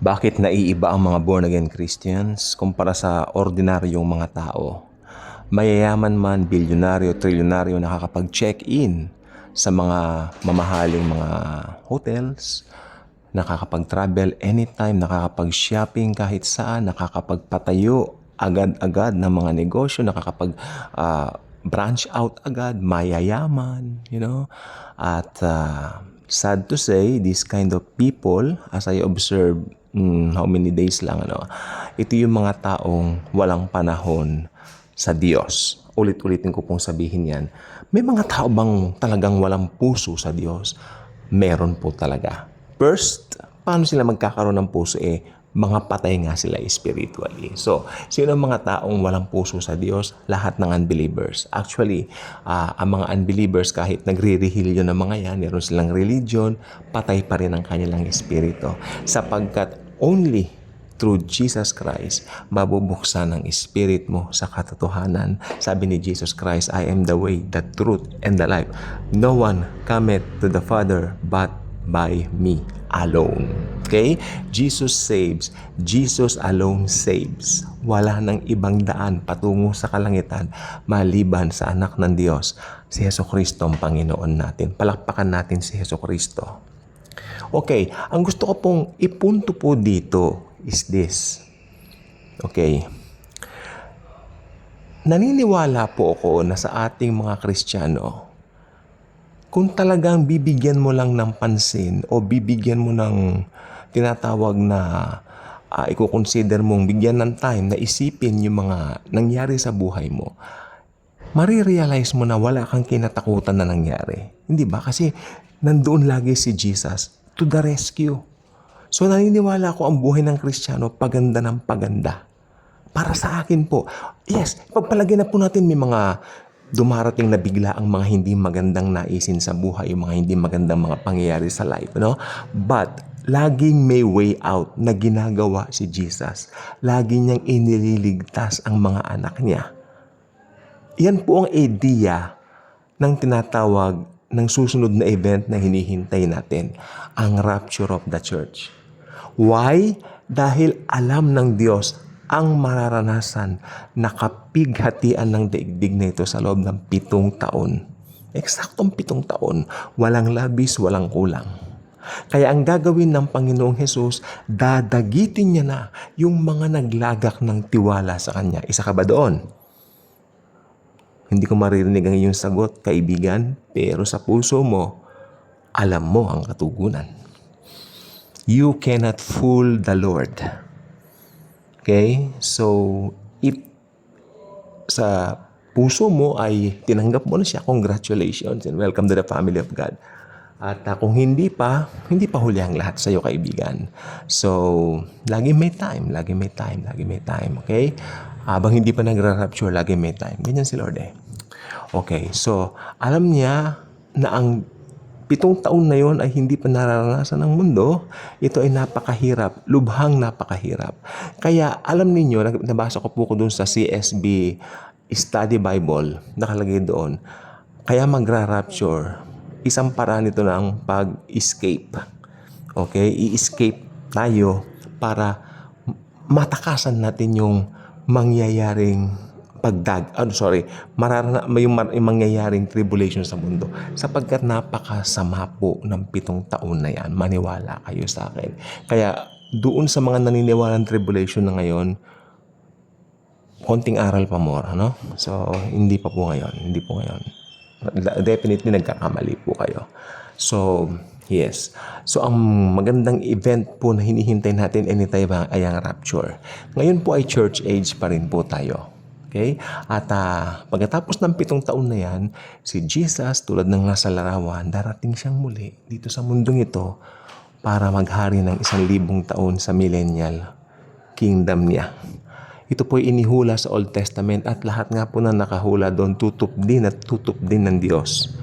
Bakit naiiba ang mga born again Christians kumpara sa ordinaryong mga tao? Mayayaman man, bilyonaryo, trilyonaryo nakakapag-check-in sa mga mamahaling mga hotels, nakakapag-travel anytime, nakakapag-shopping kahit saan, nakakapagpatayo agad-agad ng mga negosyo, nakakapag ah, branch out agad, mayayaman, you know. At ah, sad to say, this kind of people, as I observe mm, how many days lang, ano, ito yung mga taong walang panahon sa Diyos. Ulit-ulitin ko pong sabihin yan. May mga tao bang talagang walang puso sa Diyos? Meron po talaga. First, paano sila magkakaroon ng puso? Eh, mga patay nga sila spiritually. So, sino ang mga taong walang puso sa Diyos? Lahat ng unbelievers. Actually, ah, ang mga unbelievers kahit nagre-rehilyo ng mga yan, meron silang religion, patay pa rin ang kanilang espiritu. Sapagkat only through Jesus Christ, mabubuksan ang spirit mo sa katotohanan. Sabi ni Jesus Christ, I am the way, the truth, and the life. No one cometh to the Father but by me alone. Okay? Jesus saves. Jesus alone saves. Wala nang ibang daan patungo sa kalangitan maliban sa anak ng Diyos, si Yeso Kristo ang Panginoon natin. Palakpakan natin si Yeso Kristo. Okay, ang gusto ko pong ipunto po dito is this. Okay. Naniniwala po ako na sa ating mga Kristiyano, kung talagang bibigyan mo lang ng pansin o bibigyan mo ng tinatawag na uh, i-consider mong bigyan ng time na isipin yung mga nangyari sa buhay mo, marirealize mo na wala kang kinatakutan na nangyari. Hindi ba? Kasi nandoon lagi si Jesus to the rescue. So naniniwala ko ang buhay ng Kristiyano paganda ng paganda. Para sa akin po, yes, pagpalagay na po natin may mga dumarating na bigla ang mga hindi magandang naisin sa buhay, yung mga hindi magandang mga pangyayari sa life, no? But, laging may way out na ginagawa si Jesus. Lagi niyang inililigtas ang mga anak niya. Yan po ang idea ng tinatawag ng susunod na event na hinihintay natin, ang rapture of the church. Why? Dahil alam ng Diyos ang mararanasan na kapighatian ng daigdig na ito sa loob ng pitong taon. Eksaktong pitong taon, walang labis, walang kulang. Kaya ang gagawin ng Panginoong Hesus, dadagitin niya na yung mga naglagak ng tiwala sa Kanya. Isa ka ba doon? Hindi ko maririnig ang iyong sagot, kaibigan, pero sa puso mo, alam mo ang katugunan. You cannot fool the Lord. Okay? So, if sa puso mo ay tinanggap mo na siya, congratulations and welcome to the family of God. At uh, kung hindi pa, hindi pa huli ang lahat sa iyo, kaibigan. So, lagi may time, lagi may time, lagi may time, okay? Habang hindi pa nagra-rapture, lagi may time. Ganyan si Lord eh. Okay, so, alam niya na ang pitong taon na yon ay hindi pa nararanasan ng mundo, ito ay napakahirap, lubhang napakahirap. Kaya alam ninyo, nabasa ko po ko dun sa CSB Study Bible, nakalagay doon, kaya magra-rapture, isang paraan nito ng pag-escape. Okay? I-escape tayo para matakasan natin yung mangyayaring pagdag, ano sorry, mararana, yung, yung mangyayaring tribulation sa mundo sapagkat napakasama po ng pitong taon na yan. Maniwala kayo sa akin. Kaya doon sa mga naniniwala ng tribulation na ngayon, konting aral pa more, ano? So, hindi pa po ngayon. Hindi po ngayon. Definitely nagkakamali po kayo. So, yes. So, ang magandang event po na hinihintay natin anytime ay ang rapture. Ngayon po ay church age pa rin po tayo. Okay? At uh, pagkatapos ng pitong taon na yan, si Jesus, tulad ng nasa larawan, darating siyang muli dito sa mundong ito para maghari ng isang libong taon sa millennial kingdom niya. Ito po inihula sa Old Testament at lahat nga po na nakahula doon tutup din at tutup din ng Diyos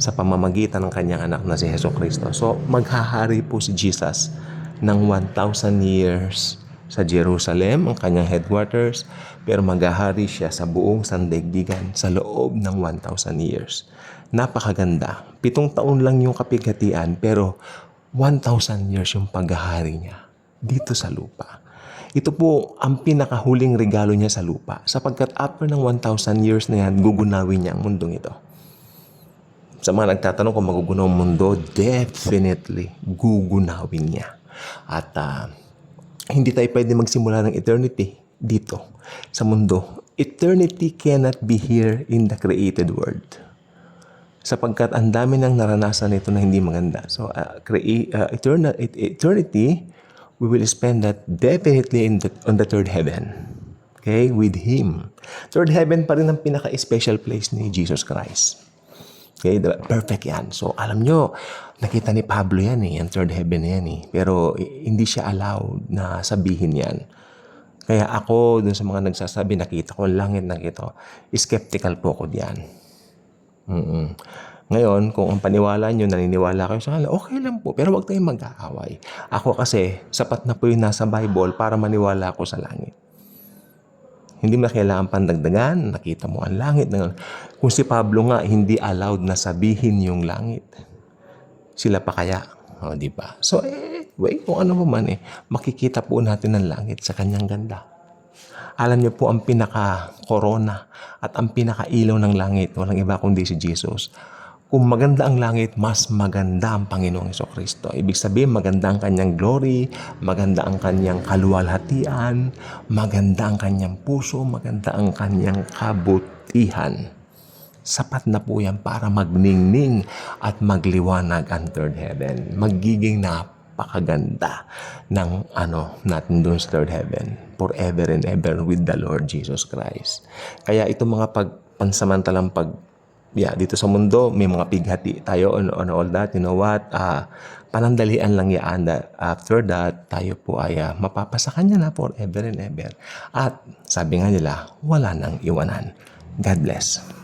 sa pamamagitan ng kanyang anak na si Heso Kristo. So maghahari po si Jesus ng 1,000 years sa Jerusalem, ang kanyang headquarters, pero maghahari siya sa buong sandaigdigan sa loob ng 1,000 years. Napakaganda. Pitong taon lang yung kapighatian, pero 1,000 years yung paghahari niya. dito sa lupa. Ito po ang pinakahuling regalo niya sa lupa sapagkat after ng 1,000 years na yan, gugunawin niya ang mundong ito. Sa mga nagtatanong kung magugunaw ang mundo, definitely gugunawin niya. At ah, hindi tayo pwede magsimula ng eternity dito sa mundo. Eternity cannot be here in the created world. Sapagkat ang dami nang naranasan nito na hindi maganda. So, uh, crea- uh, eternal, et- eternity, we will spend that definitely in the, on the third heaven. Okay? With Him. Third heaven pa rin ang pinaka-special place ni Jesus Christ. Okay, diba? perfect yan. So, alam nyo, nakita ni Pablo yan eh, yung third heaven yan eh. Pero hindi siya allowed na sabihin yan. Kaya ako, dun sa mga nagsasabi, nakita ko ang langit, nakita ko, skeptical po ako diyan. mm Ngayon, kung ang paniwala nyo, naniniwala kayo sa kanila, okay lang po. Pero huwag tayong mag-aaway. Ako kasi, sapat na po yung nasa Bible para maniwala ako sa langit. Hindi mo na kailangan pandagdagan. Nakita mo ang langit. Kung si Pablo nga, hindi allowed na sabihin yung langit. Sila pa kaya? O, di ba? So, eh, wait, kung ano man eh, makikita po natin ang langit sa kanyang ganda. Alam niyo po ang pinaka-corona at ang pinaka-ilaw ng langit, walang iba kundi si Jesus. Kung maganda ang langit, mas maganda ang Panginoong Kristo. Ibig sabihin, maganda ang kanyang glory, maganda ang kanyang kaluwalhatian, maganda ang kanyang puso, maganda ang kanyang kabutihan. Sapat na po yan para magningning at magliwanag ang third heaven. Magiging napakaganda ng ano natin doon sa third heaven forever and ever with the Lord Jesus Christ. Kaya itong mga pagpansamantalang pag yeah, dito sa mundo, may mga pighati tayo on, on all that. You know what? Ah, panandalian lang yan that after that, tayo po ay ah, mapapasa kanya na forever and ever. At sabi nga nila, wala nang iwanan. God bless.